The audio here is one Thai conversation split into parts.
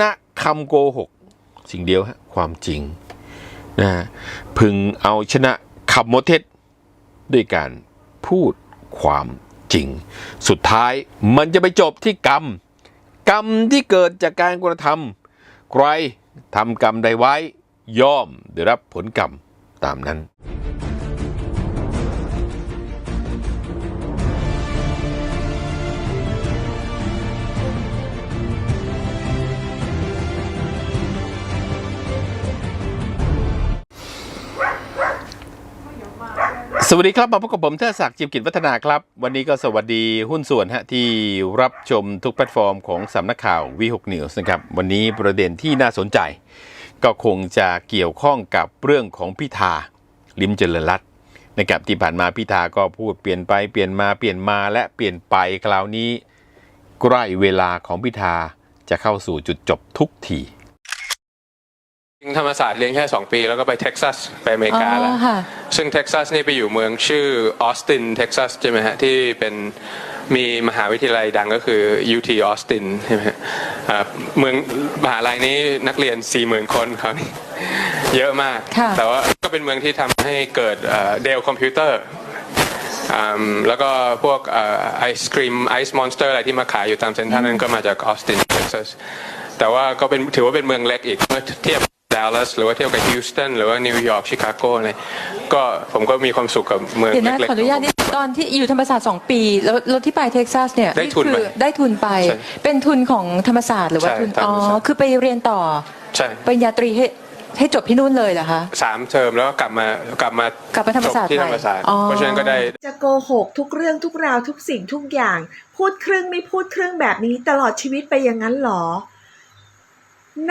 นะคำโกหก สิ่งเดียวฮะความจริงนะฮะพึงเอาชนะคำโมเทศด้วยการพูดความจริง สุดท้ายมันจะไปจบที่กรรม กรรมที่เกิดจากการกระทำใครทำกรรมใดไว้ย่อมได้รับผลกรรมตามนั้น สวัสดีครับ มาพบกับผมเทอศักดิ์จิมกิจวัฒนาครับ วันนี้ก็สวัสดีหุ้นส่วนฮะที่รับชมทุกแพลตฟอร์มของสำนักข่าววีหกนิวส์นะครับ วันนี้ประเด็นที่น่าสนใจ ก็คงจะเกี่ยวข้องกับเรื่องของพิธาลิมเจริญรัตน์นะครับที่ผ่านมาพิธาก็พูดเปลี่ยนไปเปลี่ยนมาเปลี่ยนมาและเปลี่ยนไปคราวนี้ ใกล้เวลาของพิธาจะเข้าสู่จุดจบทุกที จริงธรรมศาสตร์เรียนแค่ 2 ปี แล้วก็ไปเท็กซัสไปอเมริกาแล้วอ๋อค่ะ ซึ่งเท็กซัสนี่ไปอยู่เมืองชื่อออสตินเท็กซัสใช่ไหมฮะ ที่เป็นมีมหาวิทยาลัยดังก็คือ UT ออสตินใช่ไหมฮะอ่าเมืองมหาลัยนี้นักเรียน 40,000 คนครับ เยอะมาก ค่ะ แต่ว่าก็เป็นเมืองที่ทำให้เกิดเดลคอมพิวเตอร์แล้วก็พวกไอศครีมไอซ์มอนสเตอร์อะไรที่มาขายอยู่ตามเซ็นทรัลนั้นก็มาจากออสตินเท็กซัสแต่ว่าก็เป็นถือว่าเป็นเมืองเล็กอีกเมื่อเทียบ ดัลลัสหรือว่าเทียบกับฮิวสตันหรือว่านิวยอร์กชิคาโกเนี่ยก็ผมก็มีความสุขกับเมืองเดี๋ยวนะเล็กๆขออนุญาตนี่ตอนที่อยู่ธรรมศาสตร์สองปีแล้วแล้วที่ไปเท็กซัสเนี่ยได้ทุนคืไปได้ทุนไป ใช่เป็นทุนของธรรมศาสตร์หรือว่าใช่ทุนธรรมอ๋อศาสตร์ คือไปเรียนต่อใช่ปริญญาตรีให้ให้จบที่นู่นเลยเหรอคะ สามเทอมแล้วก็กลับมากลับมากลับมาธรรมศาสตร์จบที่ใหม่ธรรมศาสตร์อ๋อ เพราะฉะนั้นก็ได้ จะโกหกทุกเรื่องทุกราวทุกสิ่งทุกอย่าง พูดครึ่งไม่พูดครึ่งแบบนี้ตลอดชีวิตไปอย่างนั้นหรอ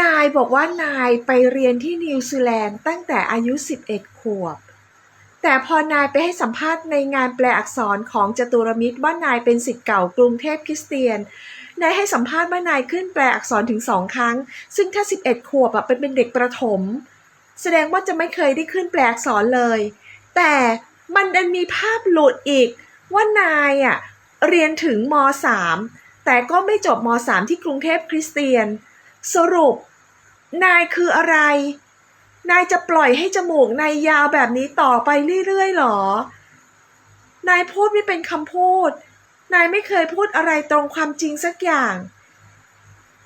นายบอกว่านายไปเรียนที่นิวซีแลนด์ตั้งแต่อายุ 11 ขวบ แต่พอนายไปให้สัมภาษณ์ในงานแปลอักษรของจตุรมิตรว่านายเป็นสิทธิ์เก่ากรุงเทพคริสเตียน นายให้สัมภาษณ์ว่านายขึ้นแปลอักษรถึงสองครั้ง ซึ่งถ้า 11 ขวบอะเป็นเป็นเด็กประถม แสดงว่าจะไม่เคยได้ขึ้นแปลอักษรเลย แต่มันดันมีภาพหลุดอีก ว่านายอะเรียนถึงม .3 แต่ก็ไม่จบม .3 ที่กรุงเทพคริสเตียน สรุป นายคืออะไร นายจะปล่อยให้จมูกนายยาวแบบนี้ต่อไปเรื่อยๆหรอ นายพูดไม่เป็นคำพูด นายไม่เคยพูดอะไรตรงความจริงสักอย่าง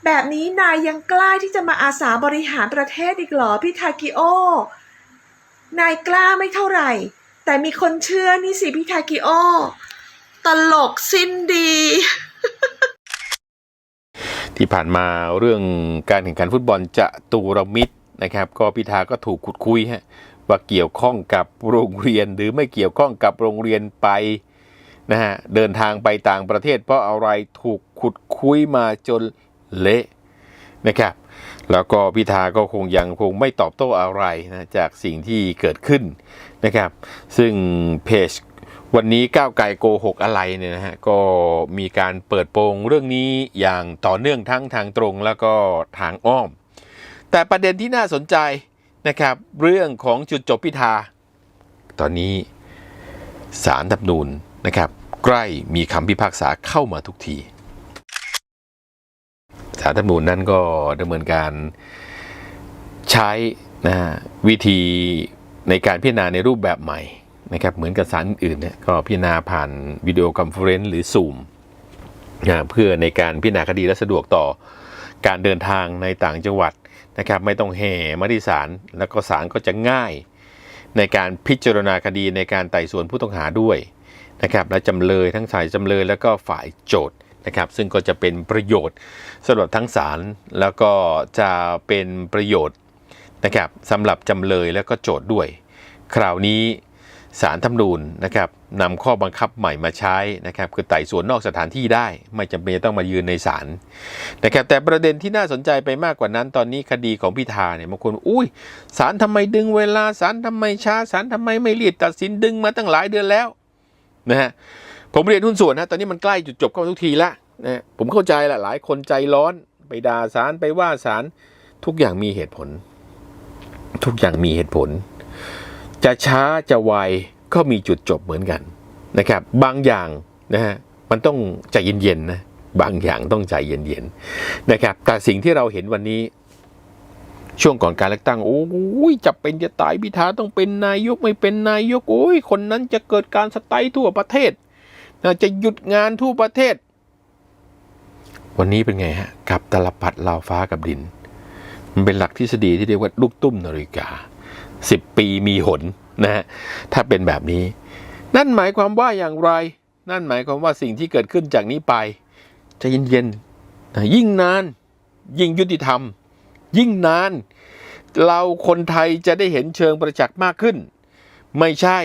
แบบนี้นายยังกล้าที่จะมาอาสาบริหารประเทศอีกหรอพี่ทากิโอนายกล้าไม่เท่าไหร่ แต่มีคนเชื่อนี่สิพี่ทากิโอ ตลกสิ้นดี ที่ผ่านมาเรื่องการแข่งขันฟุตบอลจะตูรมิตรนะครับ ก็พิธาก็ถูกขุดคุยฮะว่าเกี่ยวข้องกับโรงเรียนหรือไม่เกี่ยวข้องกับโรงเรียนไปนะฮะเดินทางไปต่างประเทศ เพราะอะไรถูกขุดคุยมาจนเละนะครับแล้วก็พิธาก็คงยังคงไม่ตอบโต้อะไรนะจากสิ่งที่เกิดขึ้นนะครับ ซึ่งเพจ วันนี้ก้าวไกลโกหกอะไรเนี่ยนะฮะก็มีการเปิดโปงเรื่องนี้อย่างต่อเนื่องทั้งทางตรงแล้วก็ทางอ้อม แต่ประเด็นที่น่าสนใจนะครับ เรื่องของจุดจบพิธา ตอนนี้สารดับนูนนะครับ ใกล้มีคำพิพากษาเข้ามาทุกทีสารรัฐธรรมนูญนั้นก็ดำเนินการใช้นะฮะวิธีในการพิจารณาในรูปแบบใหม่ นะครับเหมือนกับสารอื่นเนี่ยก็พิจารณาผ่านวิดีโอคอนเฟอเรนซ์หรือซูมนะเพื่อในการพิจารณาคดีและสะดวกต่อการเดินทางในต่างจังหวัดนะครับไม่ต้องแห่มาที่ศาลแล้วก็ศาลก็จะง่ายในการพิจารณาคดีในการไต่สวนผู้ต้องหาด้วยนะครับและจำเลยทั้งฝ่ายจำเลยแล้วก็ฝ่ายโจทย์นะครับซึ่งก็จะเป็นประโยชน์สำหรับทั้งศาลแล้วก็จะเป็นประโยชน์นะครับสำหรับจำเลยแล้วก็โจทย์ด้วย คราวนี้ สารธรรมนูญนะครับนำข้อบังคับใหม่มาใช้นะครับคือไต่สวนนอกสถานที่ได้ ไม่จำเป็นจะต้องมายืนในศาลนะครับแต่ประเด็นที่น่าสนใจไปมากกว่านั้น ตอนนี้คดีของพิธาเนี่ยบางคนอุ้ยศาลทำไมดึงเวลาศาลทำไมช้าศาลทำไมไม่รีบตัดสินดึงมาตั้งหลายเดือนแล้วนะฮะผมเรียนหุ้นส่วนนะตอนนี้มันใกล้จุดจบเข้าทุกทีละนะฮะผมเข้าใจแหละหลายคนใจร้อนไปด่าศาลไปว่าศาลทุกอย่างมีเหตุผล ทุกอย่างมีเหตุผล จะช้าจะไวก็มีจุดจบเหมือนกันนะครับ บางอย่างนะฮะมันต้องใจเย็นๆนะบางอย่างต้องใจเย็นๆนะครับ แต่สิ่งที่เราเห็นวันนี้ช่วงก่อนการเลือกตั้งโอ้ยจะเป็นจะตายพิธาต้องเป็นนายกไม่เป็นนายกโอ้ยคนนั้นจะเกิดการสไตล์ทั่วประเทศนะจะหยุดงานทั่วประเทศ วันนี้เป็นไงฮะกับตลปัดลาวฟ้ากับดิน มันเป็นหลักทฤษฎีที่เรียกว่าลูกตุ้มนาฬิกา สิบปีมีหนนะฮะถ้าเป็นแบบนี้ นั่นหมายความว่าอย่างไร นั่นหมายความว่าสิ่งที่เกิดขึ้นจากนี้ไปจะเย็นๆนะยิ่งนาน ยิ่งยุติธรรม ยิ่งนาน เราคนไทยจะได้เห็นเชิงประจักษ์มากขึ้น ไม่ใช่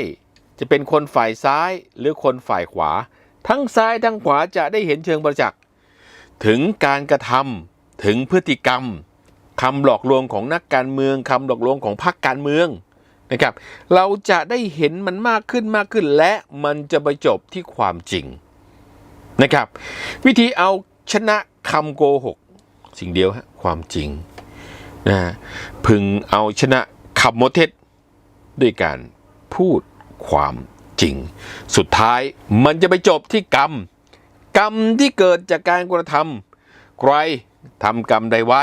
จะเป็นคนฝ่ายซ้ายหรือคนฝ่ายขวา ทั้งซ้ายทั้งขวาจะได้เห็นเชิงประจักษ์ถึงการกระทำถึงพฤติกรรม คำหลอกลวงของนักการเมืองคำหลอกลวงของพรรคการเมืองนะครับ เราจะได้เห็นมันมากขึ้นมากขึ้น และมันจะไปจบที่ความจริงนะครับ วิธีเอาชนะคำโกหก สิ่งเดียวฮะความจริงนะพึงเอาชนะคำโมเทศด้วยการพูดความจริง สุดท้ายมันจะไปจบที่กรรม กรรมที่เกิดจากการกระทำใครทำกรรมใดไว้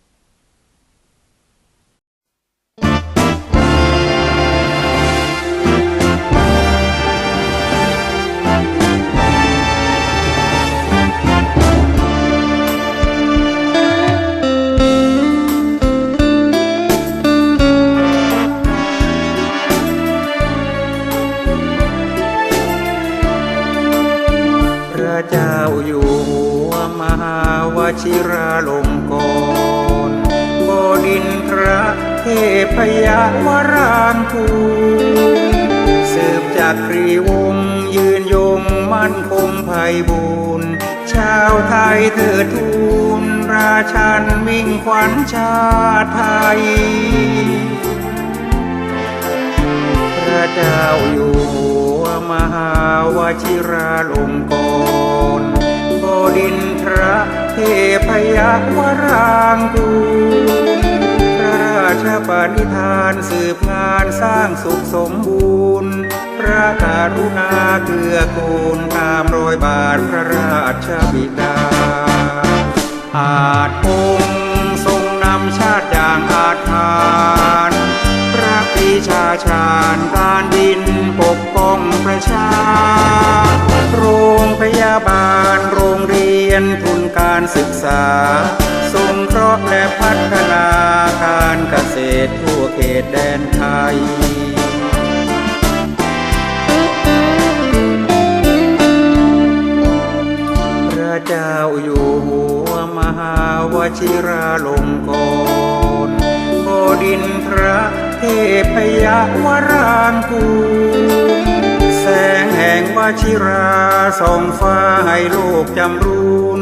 ลงกรบดินทระเทพยวรางคูสืบจากกรีวงยืนยงมั่นคงไพบูรณ์ชาวไทยเถิดทูลราชันมิ่งขวัญชาไทย พระเจ้าอยู่หัวมหาวชิราลงกรณ์บดินทระ เทพยวรางกูพระราชปณิธานสืบงานสร้างสุขสมบูรณ์พระการุณาเกื้อกูลตามรอยบาทพระราชบิดา อาจองค์ทรงนำชาติอย่างอาจทานพระปีชาชาญการดินปกป้องประชา โรงพยาบาล การศึกษา สงเคราะห์และพัฒนาการเกษตรทั่วเขตแดนไทยพระเจ้าอยู่หัวมหาวชิราลงกรณ์บดินทรเทพยวรางกูแสงแห่งวชิราส่องฟ้าให้โลกจำรูน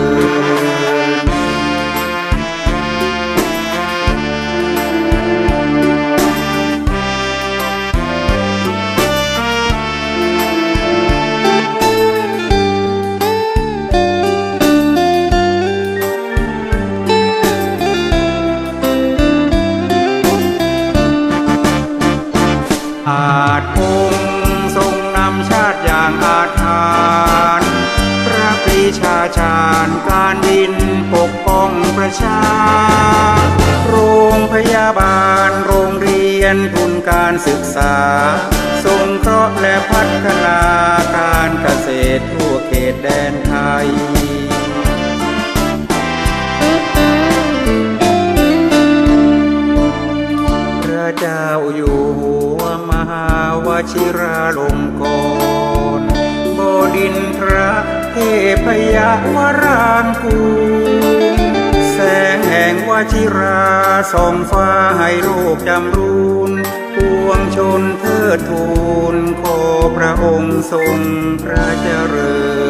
ชา โรงพยาบาล โรงเรียนทุนการศึกษา สงเคราะห์และพัฒนาการเกษตรทั่วเขตแดนไทยพระเจ้าอยู่หัวมหาวชิราลงกรณ์บดินทรเทพยวรางกูล ชิราส่องฟ้าให้โลกจำรูนปวงชนเทิดทูนขอพระองค์ทรงพระเจริญ